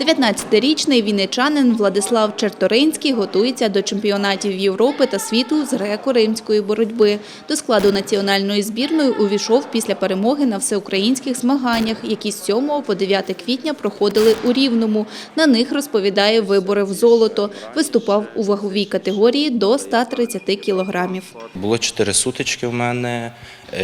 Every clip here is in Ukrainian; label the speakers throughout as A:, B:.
A: 19-річний вінничанин Владислав Черторинський готується до чемпіонатів Європи та світу з греко-римської боротьби. До складу національної збірної увійшов після перемоги на всеукраїнських змаганнях, які з 7 по 9 квітня проходили у Рівному. На них, розповідає, виборив золото. Виступав у ваговій категорії до 130 кілограмів.
B: Було чотири сутички в мене.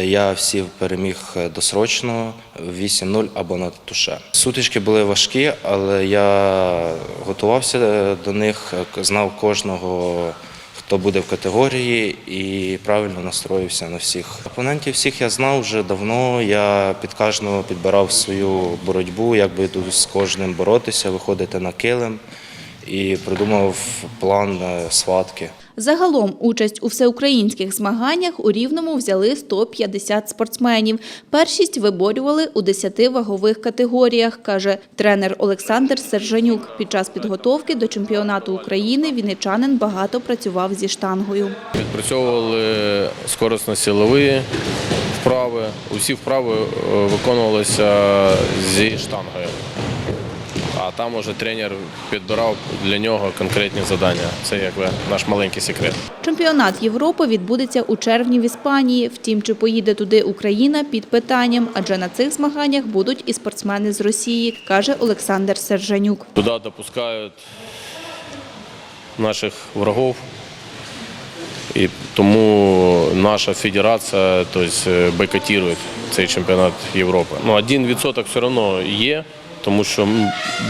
B: Я всі переміг досрочно 8-0 або на туше. Сутички були важкі, але я готувався е, до них, е, знав кожного, хто буде в категорії, і правильно настроївся на всіх. Опонентів всіх я знав вже давно. Я під кожного підбирав свою боротьбу, як буду з кожним боротися, виходити на килим і придумав план е, схватки.
A: Загалом участь у всеукраїнських змаганнях у Рівному взяли 150 спортсменів. Першість виборювали у 10 вагових категоріях, каже тренер Олександр Сержанюк. Під час підготовки до чемпіонату України вінничанин багато працював зі штангою.
C: Відпрацьовували скоросно-силові вправи. Усі вправи е, виконувалися зі штангою. А там уже тренер підбирав для нього конкретні завдання. Це якби наш маленький секрет.
A: Чемпіонат Європи відбудеться у червні в Іспанії. Втім, чи поїде туди Україна під питанням, адже на цих змаганнях будуть і спортсмени з Росії, каже Олександр Сержанюк.
C: Туди допускають наших врагов. І тому наша федерація тобто, бойкотує цей чемпіонат Європи. Ну, один відсоток все одно є, тому що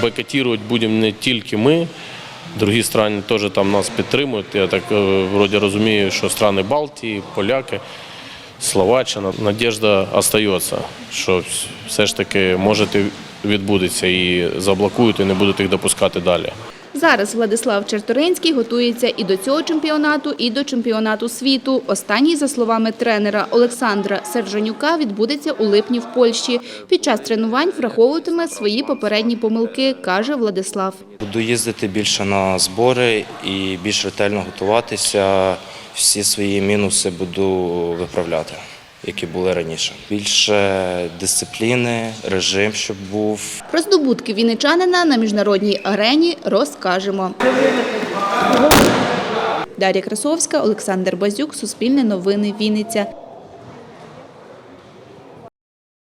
C: бойкотувати будемо не тільки ми, другі країни теж там нас підтримують. Я так е, вроді розумію, що країни Балтії, поляки, Словаччина. Надіжда остається, що все ж таки може відбудеться і заблокують, і не будуть їх допускати далі.
A: Зараз Владислав Черторинський готується і до цього чемпіонату, і до чемпіонату світу. Останній, за словами тренера Олександра Сержанюка, відбудеться у липні в Польщі. Під час тренувань враховуватиме свої попередні помилки, каже Владислав.
B: Буду їздити більше на збори і більш ретельно готуватися. Всі свої мінуси буду виправляти, які були раніше. Більше дисципліни, режим, щоб був.
A: Про здобутки вінничанина на міжнародній арені розкажемо. Дар'я Красовська, Олександр Базюк, Суспільне новини, Вінниця.